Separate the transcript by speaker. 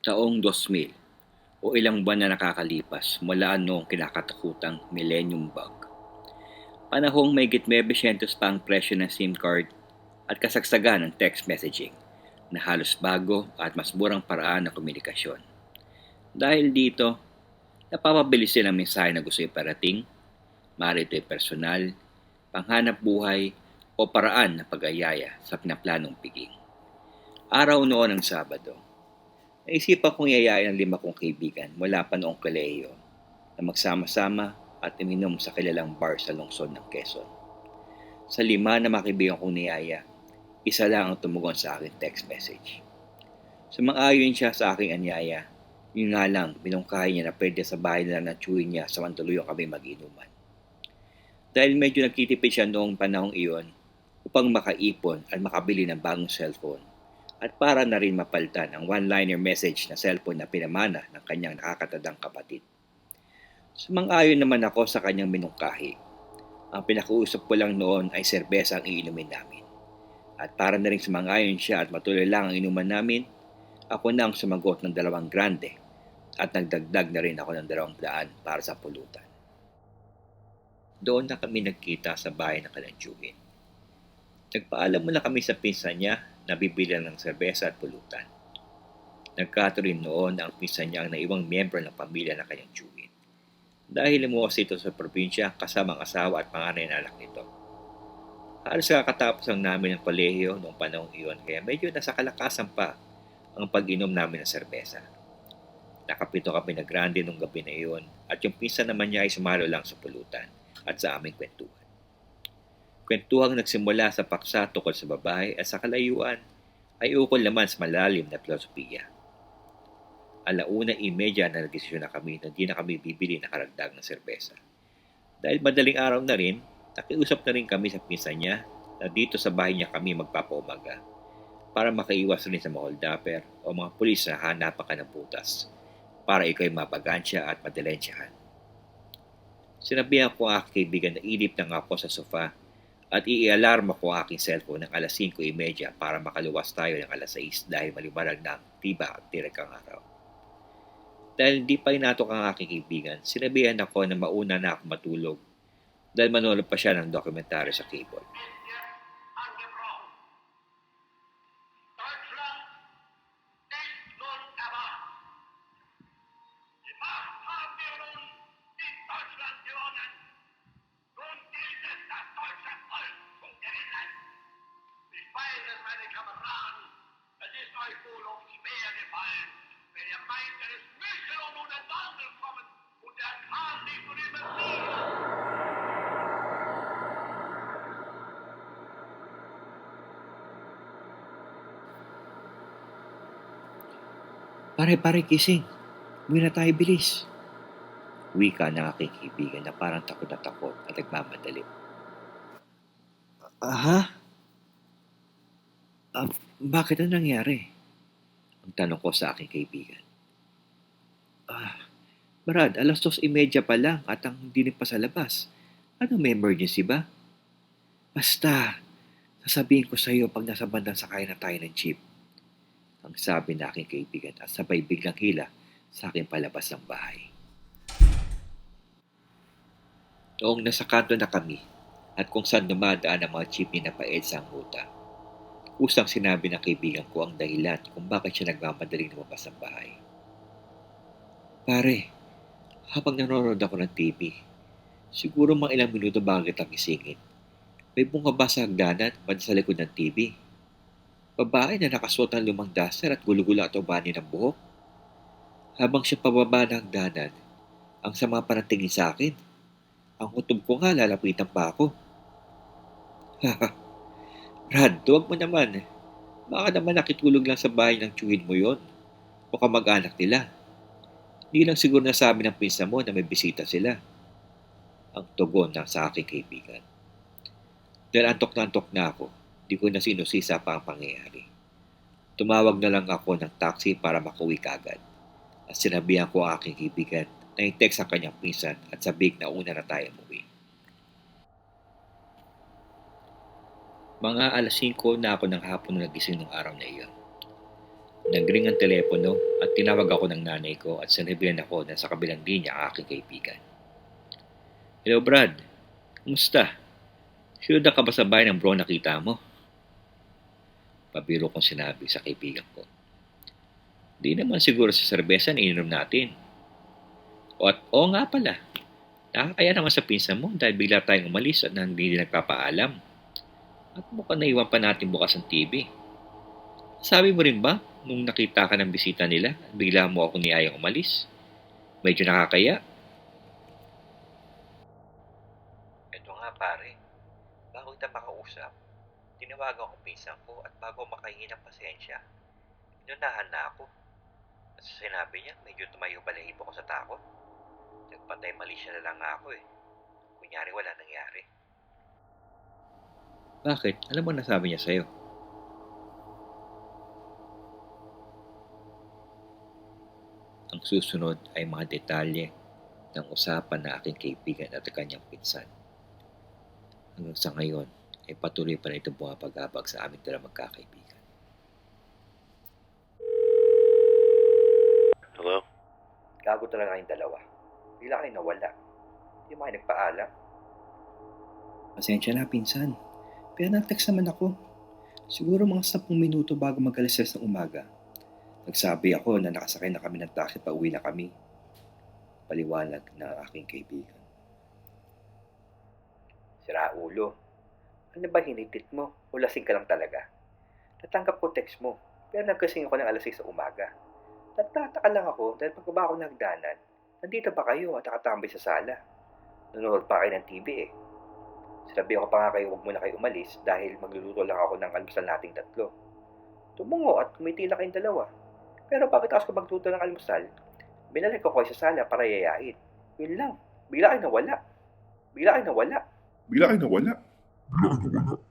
Speaker 1: Taong 2000 o ilang buwan na nakakalipas mula noong kinakatakutang Millennium Bug. Panahong may gitmebesyentos pa ang presyo ng SIM card at kasagsagan ng text messaging na halos bago at mas murang paraan ng komunikasyon. Dahil dito, napapabilis din ang mensahe na gusto iparating, marito ay personal, panghanap buhay o paraan na pag-ayaya sa pinaplanong piging. Araw noon ng Sabado, Naisipan kong yayain ang lima kong kaibigan mula pa noong kolehiyo na magsama-sama at iminom sa kilalang bar sa lungsod ng Quezon. Sa lima na makibigan kong niyaya, isa lang ang tumugon sa aking text message. Sumang-ayon siya sa aking anyaya, yun nga lang, binungkahin niya na pwede sa bahay na tsuyin niya samantuluyo kami mag-inuman. Dahil medyo nagtitipid siya noong panahong iyon upang makaipon at makabili ng bagong cellphone, at para na rin mapalitan ang one-liner message na cellphone na pinamana ng kanyang nakakatadang kapatid. Sumang-ayon naman ako sa kanyang minungkahi. Ang pinakausap ko lang noon ay serbesa ang iinumin namin. At para na rin sumang-ayon siya at matuloy lang ang inuman namin, ako na ang sumagot ng dalawang grande at nagdagdag na rin ako ng dalawang daan para sa pulutan. Doon na kami nagkita sa bahay ng kalansyugin. Nagpaalam muna kami sa pinsan niya na bibili ng serbesa at pulutan. Nagkato rin noon ang pinsan niya ang naiwang miyembro ng pamilya na kanyang tiyuhin. Dahil lumuwas ito sa probinsya kasama ang asawa at panganay na anak nito. Halos kakatapos ang namin ng kolehiyo noong panahong iyon kaya medyo nasa kalakasan pa ang pag-inom namin ng serbesa. Nakapito kami na grande nung gabi na iyon at yung pinsan naman niya ay sumalo lang sa pulutan at sa aming kwentuhan. Kwentuhang nagsimula sa paksa tungkol sa babae at sa kalayuan ay ukol naman sa malalim na filosofiya. Alauna imedya na nagdesisyon na kami na di na kami bibili na karagdag ng serbesa. Dahil madaling araw na rin, nakiusap na rin kami sa pinsan niya na dito sa bahay niya kami magpapaumaga para makaiwas rin sa mga holdapper o mga pulis na hanapan ka ng butas para ikaw ay mapagansya at madalensyahan. Sinabihan ko ang aking kaibigan na ilip ng ako sa sofa at i-alarma ko aking cellphone ng alas 5.30 para makaluwas tayo ng alas 6 dahil maliwanag na ang tiba at tirekang araw. Dahil hindi pa inatok ang aking kaibigan, sinabihan ako na mauna na ako matulog dahil manonood pa siya ng dokumentaryo sa cable. Pare-pare kising, uwi na tayo bilis. Wika ng aking kaibigan na parang takot na takot at nagmamadali. Aha? Ah, bakit ang nangyari? Ang tanong ko sa aking kaibigan. Brad, alas dos imedya pa lang at ang dinig pa sa labas. Ano may emergency ba? Basta, sasabihin ko sa iyo pag nasa bandang sakay na tayo ng jeep. Ang sabi na aking kaibigan at sabay biglang hila sa aking palabas ng bahay. Noong nasa kanto na kami at kung saan dumadaan ang mga jeepney na paed sa huta, Usang sinabi ng kaibigan ko ang dahilan kung bakit siya nagmamadaling lumabas ng bahay. Pare, habang nanonood ako ng TV, siguro mga ilang minuto bago kitang gisingin, may bungaba sa hagdanan banda sa likod ng TV. Babae na nakasuot ng lumang daster at gulugula at ubani ng buhok. Habang siya pababa ng hagdanan, ang sama pa ng sa akin. Ang kutob ko nga lalapitan pa ako. Haha, Brad, tuwag mo naman. Baka naman nakitulog lang sa bahay ng tsuhin mo yon o kamag-anak nila. Hindi lang siguro nasabi ng pinsa mo na may bisita sila. Ang tugon ng sa aking kaibigan. Dahil antok na antok na ako, di ko na sinusisa pa ang pangyayari. Tumawag na lang ako ng taxi para makauwi kagad. At sinabihan ko ang aking kaibigan na i-text ang kanyang pinsan at sabik na una na tayo umuwi. Mga alas 5 na ako ng hapon na nagising ng araw na iyon. Nagring ang telepono at tinawag ako ng nanay ko at sinabihan ako na sa kabilang linya ang aking kaibigan. Hello Brad, kumusta? Siyuda ka ba sa bahay ng bro nakita mo? Pabiro kong sinabi sa kaibigan ko. Di naman siguro sa serbesa na ininom natin. O at oo nga pala, nakakaya naman sa pinsan mo dahil bigla tayong umalis at hindi nagpapaalam. At mukhang naiwan pa natin bukas ang TV. Sabi mo rin ba, nung nakita ka ng bisita nila, bigla mo ako niyayang umalis? Medyo nakakaya. Ito nga pare, bago kita makausap, tinawagan ko pinsan ko at bago makahingi ng pasensya, inunahan na ako. At sa sinabi niya, medyo tumayo balahibo ko sa takot. Nagpatay mali siya na lang ako eh. Kunyari wala nangyari. Bakit? Alam mo nasabi niya sa'yo? Ang susunod ay mga detalye ng usapan na aking kaibigan at kanyang pinsan. Hanggang sa ngayon ay patuloy pa na ito bumapagabag sa aming dala magkakaibigan.
Speaker 2: Hello?
Speaker 1: Gago talaga kayong dalawa. Bigla kayo nawala. Hindi mo kayo nagpaalam. Pasensya na, pinsan. Pero nag-text naman ako. Siguro mga 10 minuto bago mag-alas ng umaga. Nagsabi ako na nakasakay na kami ng taxi pa uwi na kami. Paliwanag na aking kaibigan. Sira ulo. Ano ba hinitit mo? O lasing ka lang talaga? Natanggap ko text mo. Pero nagkasing ako ng alas 6 sa umaga. Nagtataka lang ako dahil pagbaba ako ng nandito pa kayo at nakatambay sa sala. Nanonood pa kayo ng TV eh. Sinabi ko pa nga kayo huwag muna kayo umalis dahil magluluto lang ako ng almusal nating tatlo. Tumungo at kumitila kayong dalawa. Pero bakit ako magluto ng almusal? Binalik ko kayo sa sala para yayain. Yun lang. Bigla kayo nawala. Bigla kayo nawala.
Speaker 3: Bigla kayo nawala. Bigla kayo nawala.